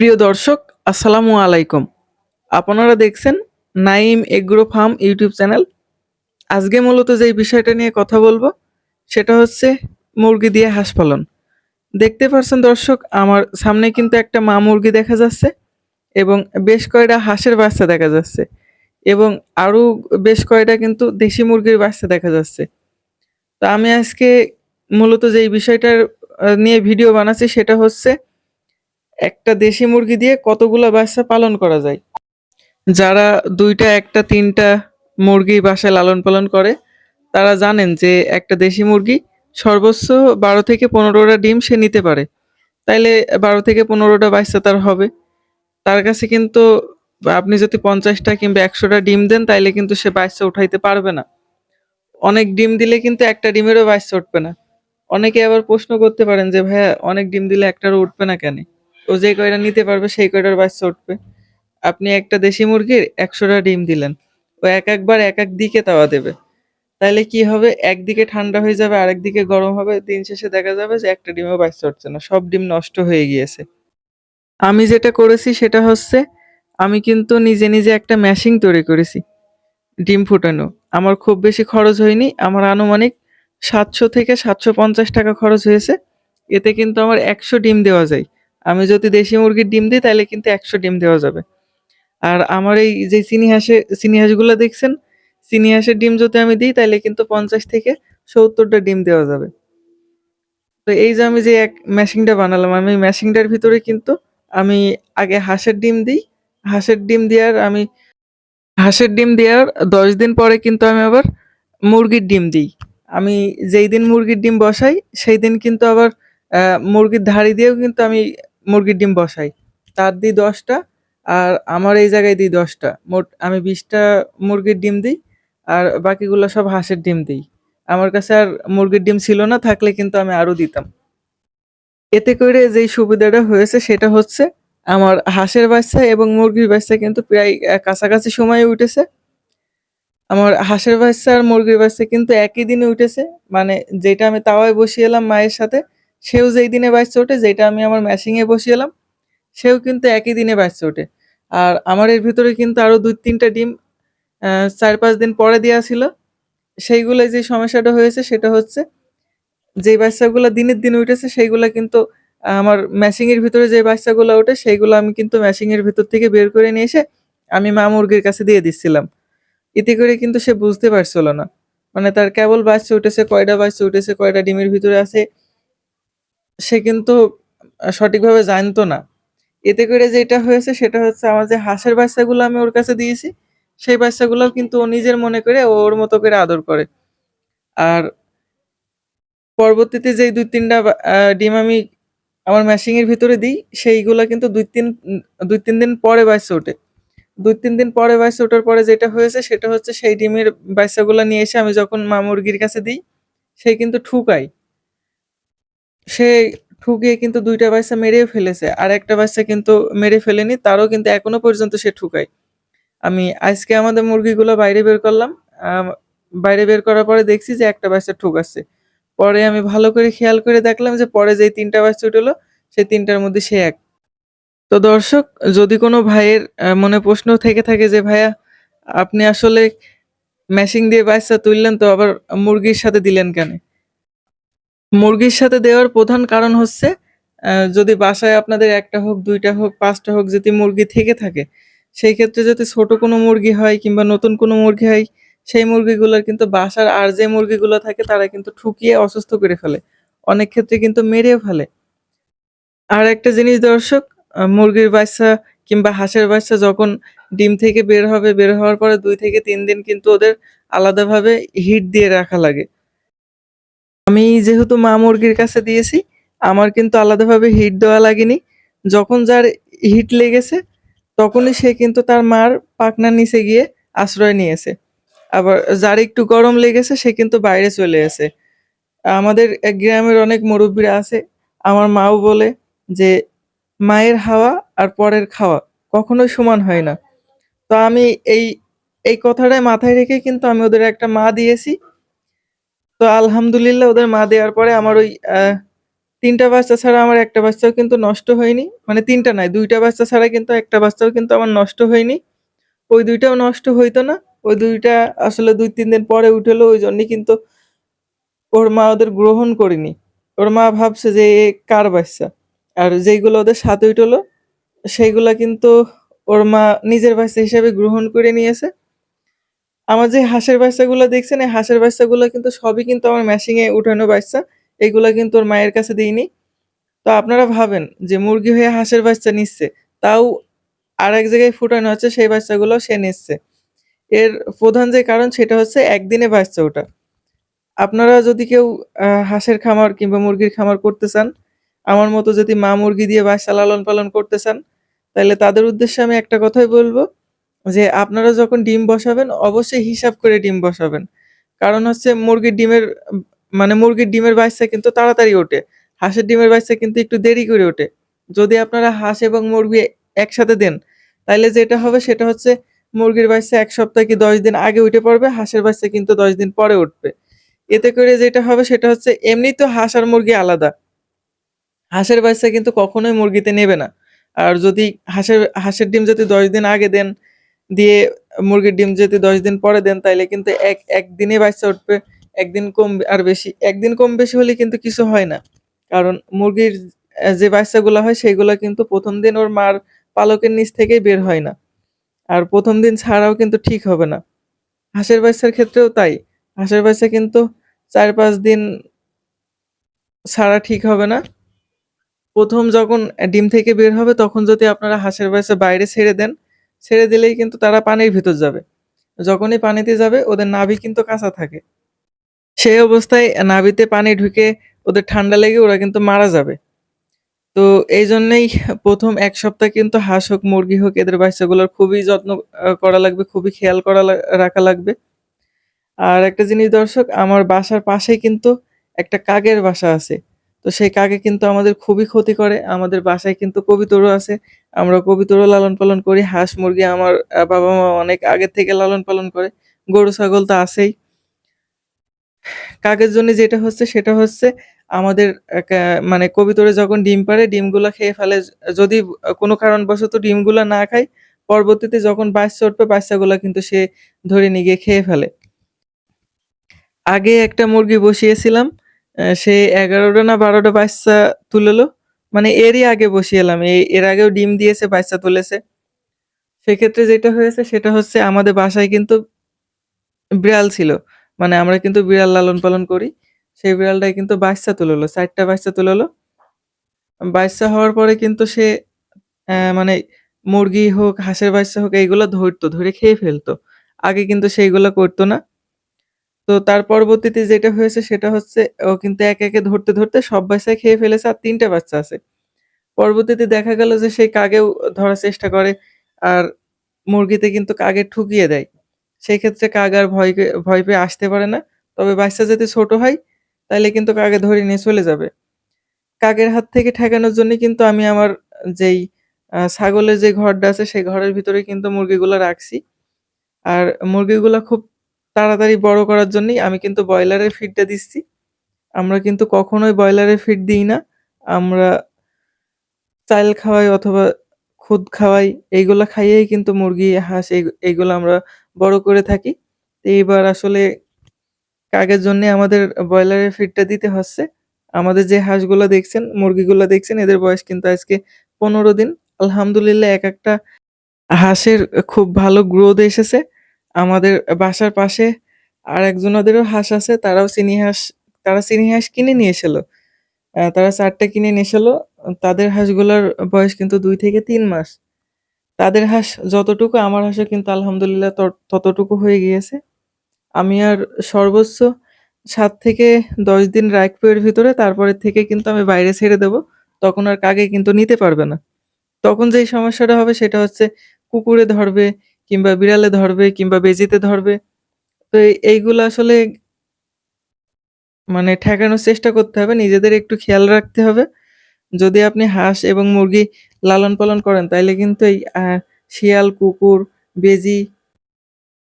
প্রিয় দর্শক, আসসালামু আলাইকুম। আপনারা দেখছেন Naim agro farm YouTube channel. আজকে মূলত যেই বিষয়টা নিয়ে কথা বলব, সেটা হচ্ছে মুরগি দিয়ে হাঁস পালন। দেখতে পাচ্ছেন দর্শক, আমার সামনে কিন্তু একটা মা মুরগি দেখা যাচ্ছে এবং বেশ কয়টা হাঁসের বাচ্চা দেখা যাচ্ছে এবং আরও বেশ কয়টা কিন্তু দেশি মুরগির বাচ্চা দেখা যাচ্ছে। তো আমি আজকে মূলত যেই বিষয়টার নিয়ে ভিডিও বানাচ্ছি সেটা হচ্ছে একটা দেশি মুরগি দিয়ে কতগুলো বাচ্চা পালন করা যায়? যারা দুইটা, একটা, তিনটা মুরগি বাসায় লালন পালন করে, তারা জানেন যে একটা দেশি মুরগি সর্বোচ্চ বারো থেকে পনেরোটা ডিম সে নিতে পারে। তাইলে বারো থেকে পনেরোটা বাচ্চা তার হবে। তার কাছে কিন্তু আপনি যদি পঞ্চাশটা কিংবা একশোটা ডিম দেন, তাইলে কিন্তু সে বাচ্চা উঠাইতে পারবে না। অনেক ডিম দিলে কিন্তু একটা ডিমেরও বাচ্চা উঠবে না। অনেকে আবার প্রশ্ন করতে পারেন যে, ভাইয়া, অনেক ডিম দিলে একটারও উঠবে না কেন? ও যে কয়টা নিতে পারবে, সেই কয়টার বাচ্চা উঠবে। আপনি একটা দেশি মুরগির একশোটা ডিম দিলেন। ও এক একবার এক এক দিকে তাওয়া দেবে। তাইলে কি হবে? একদিকে ঠান্ডা হয়ে যাবে, আরেকদিকে গরম হবে। দিন শেষে দেখা যাবে যে একটা ডিমও বাচ্চা উঠছে না। সব ডিম নষ্ট হয়ে গিয়েছে। আমি যেটা করেছি সেটা হচ্ছে, আমি কিন্তু নিজে নিজে একটা মেশিন তৈরি করেছি, ডিম ফুটানো। আমার খুব বেশি খরচ হয়নি। আমার আনুমানিক সাতশো থেকে সাতশো পঞ্চাশ টাকা খরচ হয়েছে। এতে কিন্তু আমার একশো ডিম দেওয়া যায়। আমি যদি দেশি মুরগির ডিম দিই, তাহলে কিন্তু একশো ডিম দেওয়া যাবে। আর আমার এই যে চিনি হাঁসে, চিনি হাঁসগুলো দেখছেন? চিনি হাঁসের ডিম যদি আমি দিই, তাহলে কিন্তু পঞ্চাশ থেকে সত্তরটা ডিম দেওয়া যাবে। তো এই যে আমি যে এক মেশিনটা বানালাম, আমি মেশিনটার ভিতরে কিন্তু আমি আগে হাঁসের ডিম দিই। হাঁসের ডিম দেওয়ার আমি, হাঁসের ডিম দেওয়ার দশ দিন পরে কিন্তু আমি আবার মুরগির ডিম দিই। আমি যেই দিন মুরগির ডিম বসাই, সেই দিন কিন্তু আবার মুরগির ধাড়ি দিয়েও কিন্তু আমি মুরগির ডিম বসাই। তার দিই দশটা আর আমার এই জায়গায় দিই দশটা। মোট আমি বিশটা মুরগির ডিম দিই আর বাকিগুলো সব হাঁসের ডিম দিই। আমার কাছে আর মুরগির ডিম ছিল না, থাকলে কিন্তু আমি আরও দিতাম। এতে করে যেই সুবিধাটা হয়েছে সেটা হচ্ছে আমার হাঁসের বাচ্চা এবং মুরগির বাচ্চা কিন্তু প্রায় কাছাকাছি সময়ে উঠেছে। আমার হাঁসের বাচ্চা আর মুরগির বাচ্চা কিন্তু একই দিনে উঠেছে। মানে যেটা আমি তাওয়ায় বসিয়ে এলাম মায়ের সাথে সেও যেই দিনে বাচ্চা ওঠে যেটা আমি আমার ম্যাশিংয়ে বসিয়ে এলাম সেও কিন্তু একই দিনে বাচ্চা ওঠে। আর আমার এর ভিতরে কিন্তু আরও দুই তিনটা ডিম চার পাঁচ দিন পরে দেওয়া ছিল। সেইগুলো যে সমস্যাটা হয়েছে, সেটা হচ্ছে যেই বাচ্চাগুলো দিনের দিন উঠেছে, সেইগুলো কিন্তু আমার ম্যাশিংয়ের ভিতরে যে বাচ্চাগুলো ওঠে, সেইগুলো আমি কিন্তু ম্যাশিং এর ভিতর থেকে বের করে নিয়ে এসে আমি মা মুরগির কাছে দিয়ে দিচ্ছিলাম এতে করে কিন্তু সে বুঝতে পারছিল না। মানে তার কেবল বাচ্চা উঠেছে, কয়টা বাচ্চা উঠেছে, কয়টা ডিমের ভিতরে আছে সে কিন্তু সঠিকভাবে জানতো না। এতে করে যেটা হয়েছে সেটা হচ্ছে আমার যে হাঁসের বাচ্চাগুলো আমি ওর কাছে দিয়েছি, সেই বাচ্চাগুলোও কিন্তু ও নিজের মনে করে ওর মতো করে আদর করে। আর পরবর্তীতে যেই দুই তিনটা ডিম আমি আমার ম্যাশিং এর ভিতরে দিই, সেইগুলা কিন্তু দুই তিন দুই তিন দিন পরে বাচ্চা ওঠে। দুই তিন দিন পরে বাচ্চা ওঠার পরে যেটা হয়েছে সেটা হচ্ছে সেই ডিমের বাচ্চাগুলো নিয়ে এসে আমি যখন মা মুরগির কাছে দিই, সে কিন্তু ঠুকায়। সে ঠুকিয়ে কিন্তু দুইটা বাচ্চা মেরেও ফেলেছে। আর একটা বাচ্চা কিন্তু মেরে ফেলেনি, তারও কিন্তু এখনও পর্যন্ত সে ঠুকায়। আমি আজকে আমাদের মুরগিগুলো বাইরে বের করলাম। বাইরে বের করার পরে দেখছি যে একটা বাচ্চা ঠুকাচ্ছে। পরে আমি ভালো করে খেয়াল করে দেখলাম যে পরে যেই তিনটা বাচ্চা উঠল, সেই তিনটার মধ্যে সে এক। তো দর্শক, যদি কোনো ভাইয়ের মনে প্রশ্ন থেকে থাকে যে, ভাইয়া, আপনি আসলে মেশিং দিয়ে বাচ্চা তুললেন তো আবার মুরগির সাথে দিলেন কেন? মুরগির সাথে দেওয়ার প্রধান কারণ হচ্ছে যদি বাসায় আপনাদের একটা হোক, দুইটা হোক, পাঁচটা হোক, যদি মুরগি থেকে থাকে, সেই ক্ষেত্রে যদি ছোট কোনো মুরগি হয় কিংবা নতুন কোনো মুরগি হয়, সেই মুরগিগুলোর কিন্তু বাসার আর যে মুরগিগুলো থাকে, তারা কিন্তু ঠুকিয়ে অসুস্থ করে ফেলে। অনেক ক্ষেত্রে কিন্তু মেরেও ফেলে। আর একটা জিনিস দর্শক মুরগির বাচ্চা কিংবা হাঁসের বাচ্চা যখন ডিম থেকে বের হবে, বের হওয়ার পরে দুই থেকে তিন দিন কিন্তু ওদের আলাদাভাবে হিট দিয়ে রাখা লাগে। আমি যেহেতু মা মুরগির কাছে দিয়েছি, আমার কিন্তু আলাদাভাবে হিট দেওয়া লাগেনি। যখন যার হিট লেগেছে, তখনই সে কিন্তু তার মার পাখনার নিচে গিয়ে আশ্রয় নিয়েছে। আবার যার একটু গরম লেগেছে, সে কিন্তু বাইরে চলে আসে আমাদের গ্রামের অনেক মুরব্বীরা আছে, আমার মাও বলে যে, মায়ের হাওয়া আর পরের খাওয়া কখনোই সমান হয় না। তো আমি এই এই কথাটাই মাথায় রেখে কিন্তু আমি ওদের একটা মা দিয়েছি। তো আলহামদুলিল্লাহ ওদের মা দেওয়ার পরে আমার ওই তিনটা বাচ্চা ছাড়া আমার একটা বাচ্চাও কিন্তু নষ্ট হয়নি। মানে তিনটা নাই দুইটা বাচ্চা ছাড়া কিন্তু একটা বাচ্চাও কিন্তু আমার নষ্ট হয়নি। ওই দুইটাও নষ্ট হইতো না। ওই দুইটা আসলে ২-৩ দিন পরে উঠল ওইজন্যই কিন্তু ওর মা ওদের গ্রহণ করিনি ওর মা ভাবছে যে এ কার বাচ্চা? আর যেইগুলো ওদের সাথে উঠল, সেইগুলা কিন্তু ওর মা নিজের বাচ্চা হিসেবে গ্রহণ করে নিয়েছে। আমার যে হাঁসের বাচ্চাগুলো দেখছেন এই হাঁসের বাচ্চাগুলো কিন্তু সবই কিন্তু আমার মেশিংয়ে উঠানো বাচ্চা। এগুলা কিন্তু ওর মায়ের কাছে দিইনি তো আপনারা ভাবেন যে মুরগি হয়ে হাঁসের বাচ্চা নিচ্ছে। তাও আর এক জায়গায় ফুটানো হচ্ছে সেই বাচ্চাগুলো সে নিচ্ছে। এর প্রধান যে কারণ সেটা হচ্ছে একদিনে বাচ্চা ওঠা। আপনারা যদি কেউ হাঁসের খামার কিংবা মুরগির খামার করতে চান, আমার মতো যদি মা মুরগি দিয়ে বাচ্চা লালন-পালন করতে চান, তাহলে তাদের উদ্দেশ্যে আমি একটা কথাই বলব যে আপনারা যখন ডিম বসাবেন অবশ্যই হিসাব করে ডিম বসাবেন। কারণ হচ্ছে মুরগির ডিমের মানে মুরগির ডিমের বাচ্চা কিন্তু তাড়াতাড়ি ওঠে। হাঁসের ডিমের বাচ্চা কিন্তু একটু দেরি করে ওঠে। যদি আপনারা হাঁস এবং মুরগি একসাথে দেন, তাহলে যেটা হবে সেটা হচ্ছে মুরগির বাচ্চা এক সপ্তাহ কি ১০ দিন আগে উঠে পড়বে, হাঁসের বাচ্চা কিন্তু ১০ দিন পরে উঠবে। এতে করে যেটা হবে সেটা হচ্ছে এমনি তো হাঁস আর মুরগি আলাদা। হাঁসের বাচ্চা কিন্তু কখনোই মুরগিতে নেবে না। আর যদি হাঁসের হাঁসের ডিম যদি ১০ দিন আগে দেন, দিয়ে মুরগির ডিম যদি ১০ দিন পরে দেন তাইলে কিন্তু এক একদিনেই বাচ্চা উঠবে। একদিন কম আর বেশি একদিন কম বেশি হলে কিন্তু কিছু হয় না। কারণ মুরগির যে বাচ্চাগুলো হয় সেগুলা কিন্তু প্রথম দিন ওর মার পালকের নিচ থেকেই বের হয় না। আর প্রথম দিন ছাড়াও কিন্তু ঠিক হবে না। হাঁসের বাচ্চার ক্ষেত্রেও তাই। হাঁসের বাচ্চা কিন্তু ৪-৫ দিন ছাড়া ঠিক হবে না। প্রথম যখন ডিম থেকে বের হবে তখন যদি আপনারা হাঁসের বাচ্চা বাইরে ছেড়ে দেন, ছেড়ে দিলেই কিন্তু তারা পানির ভিতর যাবে। যখনই পানিতে যাবে ওদের নাভি কিন্তু কাঁচা থাকে। সেই অবস্থায় নাভিতে পানি ঢুকে ওদের ঠান্ডা লেগে ওরা কিন্তু মারা যাবে। তো এই জন্যেই প্রথম এক সপ্তাহ কিন্তু হাঁস হোক, মুরগি হোক এদের বাচ্চাগুলোর খুবই যত্ন করা লাগবে, খুবই খেয়াল করা রাখা লাগবে। আর একটা জিনিস দর্শক আমার বাসার পাশেই কিন্তু একটা কাকের বাসা আছে। তো সেই কাকে কিন্তু আমাদের খুবই ক্ষতি করে। আমাদের বাসায় কিন্তু কবুতরও আছে। আমরা কবুতরও লালন-পালন করি। হাঁস, মুরগি আমার বাবা-মা অনেক আগের থেকে লালন-পালন করে। গরু, ছাগল তো আছেই। কাকের জন্য যেটা হচ্ছে সেটা হচ্ছে আমাদের মানে কবিতরে যখন ডিম পাড়ে ডিমগুলো খেয়ে ফেলে। যদি কোনো কারণবশত ডিমগুলা না খায়, পরবর্তীতে যখন বাচ্চা উঠবে বাচ্চাগুলা কিন্তু সে ধরে নিয়ে গিয়ে খেয়ে ফেলে। আগে একটা মুরগি বসিয়েছিলাম। সে ১১ টা না বারোটা বাচ্চা তুললো। মানে এরই আগে বসিয়েলাম। এর আগেও ডিম দিয়েছে, বাচ্চা তুলেছে। সেক্ষেত্রে যেটা হয়েছে সেটা হচ্ছে আমাদের বাসায় কিন্তু বিড়াল ছিল। মানে আমরা কিন্তু বিড়াল লালন-পালন করি। সেই বিড়ালটাই কিন্তু বাচ্চা তুললো। চারটা বাচ্চা তুললো। বাচ্চা হওয়ার পরে কিন্তু সে মানে মুরগি হোক, হাঁসের বাচ্চা হোক এইগুলো ধরতো, ধরে খেয়ে ফেলতো। আগে কিন্তু সেইগুলো করতো না। তো তার পরবর্তীতে যেটা হয়েছে সেটা হচ্ছে ও কিন্তু একে, একে ধরতে, ধরতে সব বাচ্চাই খেয়ে ফেলেছে আর ৩ টা বাচ্চা আছে। পরবর্তীতে দেখা গেল যে সেই কাকেও ধরার চেষ্টা করে। আর মুরগিতে কিন্তু কাকে ঠুকিয়ে দেয়। সেই ক্ষেত্রে কাক আর ভয় ভয় পেয়ে আসতে পারে না। তবে বাচ্চা যদি ছোট হয় তাহলে কিন্তু কাকে ধরে নিয়ে চলে যাবে। কাকের হাত থেকে ঠেকানোর জন্য কিন্তু আমি আমার যেই ছাগলের যে ঘরটা আছে সেই ঘরের ভিতরে কিন্তু মুরগিগুলো রাখছি। আর মুরগিগুলো খুব তাড়াতাড়ি বড় করার জন্যই আমি কিন্তু ব্রয়লারের ফিডটা দিচ্ছি। আমরা কিন্তু কখনোই ব্রয়লারের ফিড দিই না। আমরা চাইল খাওয়াই অথবা খুদ খাওয়াই। এইগুলো খাইয়েই কিন্তু মুরগি, হাঁস এই এইগুলা আমরা বড় করে থাকি। এইবার আসলে কাকের জন্যে আমাদের ব্রয়লারের ফিডটা দিতে হচ্ছে। আমাদের যে হাঁসগুলো দেখছেন, মুরগিগুলো দেখছেন এদের বয়স কিন্তু আজকে ১৫ দিন। আলহামদুলিল্লাহ এক-একটা হাঁসের খুব ভালো গ্রোথ এসেছে। আমাদের বাসার পাশে আরেকজনাদেরও হাঁস আছে। তারাও চিনি হাঁস, তারা চিনি হাঁস কিনে নিয়ে এসেছিল। আ তারা চারটে কিনে নিয়ে এসেছিল। তাদের হাঁসগুলোর বয়স কিন্তু দুই থেকে তিন মাস। তাদের হাঁস যতটুকু, আমার হাঁসও কিন্তু আলহামদুলিল্লাহ ততটুকু হয়ে গিয়েছে। আমি আর সর্বোচ্চ সাত থেকে ১০ দিন রাখব এর ভিতরে তারপরের থেকে কিন্তু আমি বাইরে ছেড়ে দেব। তখন আর কাকে কিন্তু নিতে পারবে না। তখন যেই সমস্যাটা হবে সেটা হচ্ছে কুকুরে ধরবে কিংবা বিড়ালে ধরবে কিংবা বেজিতে ধরবে। তো এইগুলো আসলে মানে ঠেকানোর চেষ্টা করতে হবে। নিজেদের একটু খেয়াল রাখতে হবে। যদি আপনি হাঁস এবং মুরগি লালন-পালন করেন তাইলে কিন্তু এই শিয়াল, কুকুর, বেজি,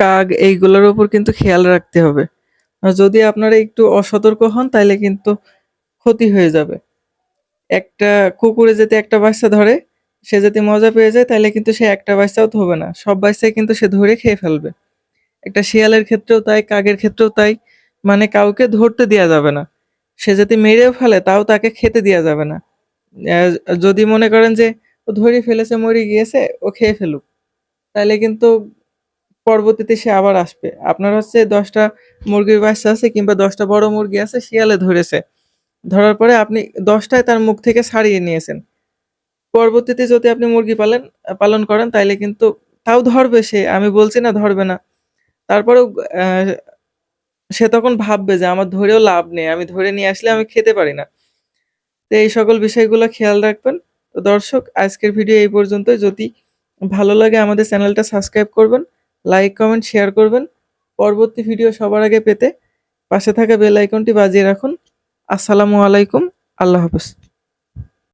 কাক এইগুলার উপর কিন্তু খেয়াল রাখতে হবে। আর যদি আপনারা একটু অসতর্ক হন তাইলে কিন্তু ক্ষতি হয়ে যাবে। একটা কুকুরে যদি একটা বাচ্চা ধরে সে যদি মজা পেয়ে যায়, তাহলে কিন্তু সে একটা বাচ্চাও থবে না। সব বাচ্চাই কিন্তু সে ধরে খেয়ে ফেলবে। একটা শিয়ালের ক্ষেত্রেও তাই, কাকের ক্ষেত্রেও তাই। মানে কাউকে ধরতে দেওয়া যাবে না। সে যদি মেরেও ফেলে, তাও তাকে খেতে দেওয়া যাবে না। যদি মনে করেন যে, ও ধরে ফেলেছে, মরে গিয়েছে, ও খেয়ে ফেলুক। তাহলে কিন্তু পরবর্তীতে সে আবার আসবে। আপনার হচ্ছে দশটা মুরগির বাচ্চা আছে কিংবা দশটা বড় মুরগি আছে, শিয়ালে ধরেছে। ধরার পরে আপনি দশটায় তার মুখ থেকে ছাড়িয়ে নিয়েছেন। পরবর্তীতে যদি আপনি মুরগি পালেন, পালন করেন, তাইলে কিন্তু তাও ধরবে সে। আমি বলছি না ধরবে না। তারপরেও সে তখন ভাববে যে আমার ধরেও লাভ নেই। আমি ধরে নিয়ে আসলে আমি খেতে পারি না। তো এই সকল বিষয়গুলো খেয়াল রাখবেন। তো দর্শক, আজকের ভিডিও এই পর্যন্তই। যদি ভালো লাগে আমাদের চ্যানেলটা সাবস্ক্রাইব করবেন, লাইক, কমেন্ট, শেয়ার করবেন। পরবর্তী ভিডিও সবার আগে পেতে পাশে থাকা বেল আইকনটি বাজিয়ে রাখুন। আসসালামু আলাইকুম। আল্লাহ হাফেজ।